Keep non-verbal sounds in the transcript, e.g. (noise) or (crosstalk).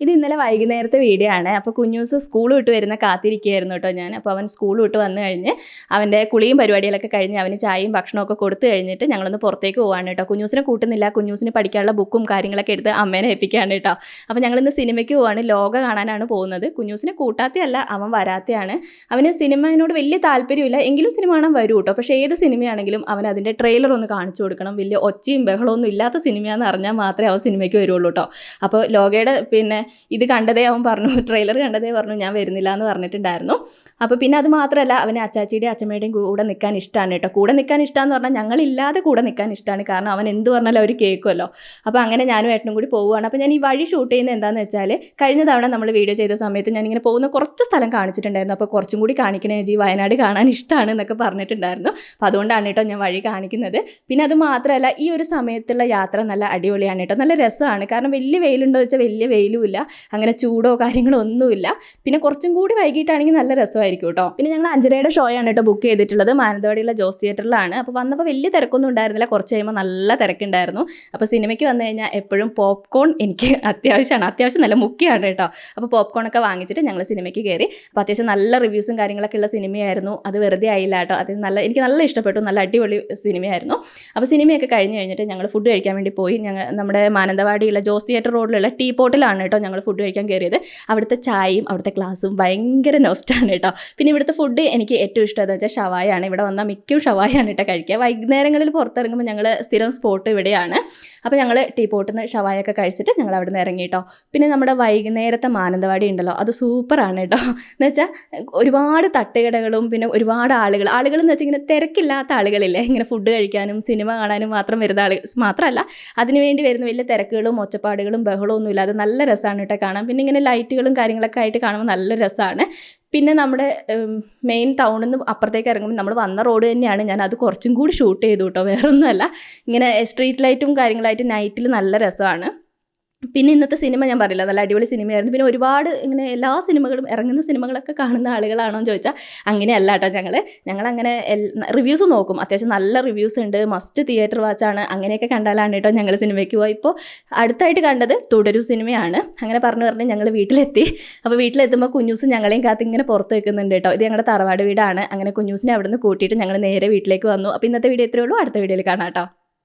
ഇത് ഇന്നലെ വൈകുന്നേരത്തെ വീഡിയോ ആണ്. അപ്പോൾ കുഞ്ഞൂസ് സ്കൂൾ വിട്ട് വരുന്ന കാത്തിരിക്കുകയായിരുന്നു കേട്ടോ ഞാൻ. അപ്പോൾ അവൻ സ്കൂൾ വിട്ട് വന്നു കഴിഞ്ഞ് അവന്റെ കുളിയും പരിപാടികളൊക്കെ കഴിഞ്ഞ് അവന് ചായയും ഭക്ഷണമൊക്കെ കൊടുത്തു കഴിഞ്ഞിട്ട് ഞങ്ങളൊന്ന് പുറത്തേക്ക് പോവാണ് കേട്ടോ. കുഞ്ഞൂസിനെ കൂട്ടുന്നില്ല. കുഞ്ഞൂസിന് പഠിക്കാനുള്ള ബുക്കും കാര്യങ്ങളൊക്കെ എടുത്ത് അമ്മേനെ ഏൽപ്പിക്കുകയാണ് കേട്ടോ. അപ്പോൾ ഞങ്ങളിന്ന് സിനിമയ്ക്ക് പോവാണ്. ലോക കാണാനാണ് പോകുന്നത്. കുഞ്ഞൂസിനെ കൂട്ടാത്തയല്ല അവൻ വരാത്തയാണ്. അവന് സിനിമയോട് വലിയ താല്പര്യമില്ല. എങ്കിലും സിനിമ കാണാൻ വരും കേട്ടോ. പക്ഷേ ഏത് സിനിമയാണെങ്കിലും അവൻ അതിന്റെ ട്രെയിലർ ഒന്ന് കാണിച്ചു കൊടുക്കണം. വലിയ ഒച്ചയും ബഹളമൊന്നും ഇല്ലാത്ത സിനിമയാണെന്ന് അറിഞ്ഞാൽ മാത്രമേ അവൻ സിനിമയ്ക്ക് വരുള്ളൂ കേട്ടോ. അപ്പോൾ ലോകയുടെ പിന്നെ ഇത് കണ്ടതേ അവൻ പറഞ്ഞു (laughs) ട്രെയിലർ കണ്ടതേ പറഞ്ഞു ഞാൻ വരുന്നില്ല എന്ന് പറഞ്ഞിട്ടുണ്ടായിരുന്നു. അപ്പോൾ പിന്നെ അത് മാത്രമല്ല അവന് അച്ചാച്ചിയുടെയും അച്ഛമ്മയുടെയും കൂടെ നിൽക്കാൻ ഇഷ്ടമാണ് കേട്ടോ. കൂടെ നിൽക്കാൻ ഇഷ്ടമെന്ന് പറഞ്ഞാൽ ഞങ്ങളില്ലാതെ കൂടെ നിൽക്കാൻ ഇഷ്ടമാണ് കാരണം അവൻ എന്ത് പറഞ്ഞാലും അവർ കേൾക്കുമല്ലോ. അപ്പോൾ അങ്ങനെ ഞാനും ഏട്ടനും കൂടി പോവുകയാണ്. അപ്പോൾ ഞാൻ ഈ വഴി ഷൂട്ട് ചെയ്യുന്നത് എന്താണെന്ന് വെച്ചാൽ കഴിഞ്ഞ തവണ നമ്മൾ വീഡിയോ ചെയ്ത സമയത്ത് ഞാനിങ്ങനെ പോകുന്ന കുറച്ച് സ്ഥലം കാണിച്ചിട്ടുണ്ടായിരുന്നു. അപ്പോൾ കുറച്ചും കൂടി കാണിക്കണേ ജി വയനാട് കാണാൻ ഇഷ്ടമാണ് എന്നൊക്കെ പറഞ്ഞിട്ടുണ്ടായിരുന്നു. അപ്പോൾ അതുകൊണ്ടാണ് കേട്ടോ ഞാൻ വഴി കാണിക്കുന്നത്. പിന്നെ അത് മാത്രമല്ല ഈ ഒരു സമയത്തുള്ള യാത്ര നല്ല അടിപൊളിയാണ് കേട്ടോ. നല്ല രസമാണ്. കാരണം വലിയ വെയിലുണ്ടോ വെച്ചാൽ വലിയ വെയിലും ഇല്ല. അങ്ങനെ ചൂടോ കാര്യങ്ങളോ ഒന്നുമില്ല. പിന്നെ കുറച്ചും കൂടി വൈകിട്ടാണെങ്കിൽ നല്ല രസമായിരിക്കും കേട്ടോ പിന്നെ ഞങ്ങൾ അഞ്ചരയുടെ ഷോയാണ് കേട്ടോ ബുക്ക് ചെയ്തിട്ടുള്ളത്. മാനന്തവാടിയുള്ള ജോസ് തിയേറ്ററിലാണ്. അപ്പോൾ വന്നപ്പോൾ വലിയ തിരക്കൊന്നും ഉണ്ടായിരുന്നില്ല. കുറച്ച് കഴിയുമ്പോൾ നല്ല തിരക്കുണ്ടായിരുന്നു. അപ്പോൾ സിനിമയ്ക്ക് വന്നു കഴിഞ്ഞാൽ എപ്പോഴും പോപ്കോൺ എനിക്ക് അത്യാവശ്യമാണ്. അത്യാവശ്യം നല്ല മുഖ്യമാണ് കേട്ടോ അപ്പോൾ പോപ്കോൺ ഒക്കെ വാങ്ങിച്ചിട്ട് ഞങ്ങൾ സിനിമയ്ക്ക് കയറി അപ്പോൾ അത്യാവശ്യം നല്ല റിവ്യൂസും കാര്യങ്ങളൊക്കെ ഉള്ള സിനിമയായിരുന്നു. അത് വെറുതെ ആയില്ല കേട്ടോ അത് നല്ല എനിക്ക് നല്ല ഇഷ്ടപ്പെട്ടു. നല്ല അടിപൊളി സിനിമയായിരുന്നു. അപ്പോൾ സിനിമയൊക്കെ കഴിഞ്ഞ് കഴിഞ്ഞിട്ട് ഞങ്ങൾ ഫുഡ് കഴിക്കാൻ വേണ്ടി പോയി. ഞങ്ങൾ നമ്മുടെ മാനന്തവാടിയുള്ള ജോസ് തിയേറ്റർ റോഡിലുള്ള ടീ പോട്ടിലാണ് കേട്ടോ ഞങ്ങൾ ഫുഡ് കഴിക്കാൻ കയറിയത് അവിടുത്തെ ചായയും അവിടുത്തെ ക്ലാസ്സും ഭയങ്കര നോസ്റ്റാണ് കേട്ടോ. പിന്നെ ഇവിടുത്തെ ഫുഡ് എനിക്ക് ഏറ്റവും ഇഷ്ടം എന്ന് വെച്ചാൽ ഷവായാണ്. ഇവിടെ വന്നാൽ മിക്കും ഷവായാണ് കേട്ടോ കഴിക്കുക. വൈകുന്നേരങ്ങളിൽ പുറത്തിറങ്ങുമ്പോൾ ഞങ്ങൾ സ്ഥിരം സ്പോട്ട് ഇവിടെയാണ്. അപ്പോൾ ഞങ്ങൾ ടീ പോട്ടിൽ നിന്ന് ഷവായൊക്കെ കഴിച്ചിട്ട് ഞങ്ങൾ അവിടെ നിന്ന് ഇറങ്ങി കേട്ടോ. പിന്നെ നമ്മുടെ വൈകുന്നേരത്തെ മാനന്തവാടി ഉണ്ടല്ലോ അത് സൂപ്പറാണ് കേട്ടോ. എന്ന് വെച്ചാൽ ഒരുപാട് തട്ടുകടകളും പിന്നെ ഒരുപാട് ആളുകൾ ആളുകൾ എന്ന് വെച്ചാൽ ഇങ്ങനെ തിരക്കില്ലാത്ത ആളുകളില്ലേ? ഇങ്ങനെ ഫുഡ് കഴിക്കാനും സിനിമ കാണാനും മാത്രം വരുന്ന ആളുകൾ മാത്രമല്ല അതിനുവേണ്ടി വരുന്ന വലിയ തിരക്കുകളും ഒച്ചപ്പാടുകളും ബഹളവും ഒന്നുമില്ലാതെ നല്ല നല്ല രസമാണ് കാണാം. പിന്നെ ഇങ്ങനെ ലൈറ്റുകളും കാര്യങ്ങളൊക്കെ ആയിട്ട് കാണുമ്പോൾ നല്ല രസമാണ്. പിന്നെ നമ്മുടെ മെയിൻ ടൗണിൽ നിന്ന് അപ്പുറത്തേക്ക് ഇറങ്ങുമ്പോൾ നമ്മൾ വന്ന റോഡ് തന്നെയാണ്. ഞാൻ അത് കുറച്ചും കൂടി ഷൂട്ട് ചെയ്തു കേട്ടോ. വേറൊന്നുമല്ല. ഇങ്ങനെ സ്ട്രീറ്റ് ലൈറ്റും കാര്യങ്ങളായിട്ട് നൈറ്റിൽ നല്ല രസമാണ്. പിന്നെ ഇന്നത്തെ സിനിമ ഞാൻ പറയില്ല. നല്ല അടിപൊളി സിനിമയായിരുന്നു. പിന്നെ ഒരുപാട് ഇങ്ങനെ എല്ലാ സിനിമകളും ഇറങ്ങുന്ന സിനിമകളൊക്കെ കാണുന്ന ആളുകളാണോ എന്ന് ചോദിച്ചാൽ അങ്ങനെയല്ല കേട്ടോ ഞങ്ങൾ അങ്ങനെ റിവ്യൂസ് നോക്കും. അത്യാവശ്യം നല്ല റിവ്യൂസ് ഉണ്ട്. മസ്റ്റ് തിയേറ്റർ വാച്ചാണ് അങ്ങനെയൊക്കെ കണ്ടാലാണ് കേട്ടോ ഞങ്ങൾ സിനിമയ്ക്ക് പോയി ഇപ്പോൾ അടുത്തായിട്ട് കണ്ടത് തുടരു സിനിമയാണ്. അങ്ങനെ പറഞ്ഞു പറഞ്ഞ് ഞങ്ങൾ വീട്ടിലെത്തി. അപ്പോൾ വീട്ടിലെത്തുമ്പോൾ കുഞ്ഞൂസ് ഞങ്ങളെയും കാത്ത് ഇങ്ങനെ പുറത്ത് വെക്കുന്നുണ്ട് കേട്ടോ. ഇത് ഞങ്ങളുടെ തറവാട് വീടാണ്. അങ്ങനെ കുഞ്ഞൂസിനെ അവിടുന്ന് കൂട്ടിയിട്ട് ഞങ്ങൾ നേരെ വീട്ടിലേക്ക് വന്നു. അപ്പോൾ ഇന്നത്തെ വീഡിയോ ഇത്രയേ ഉള്ളൂ. അടുത്ത വീഡിയോയിൽ കാണാം കേട്ടോ.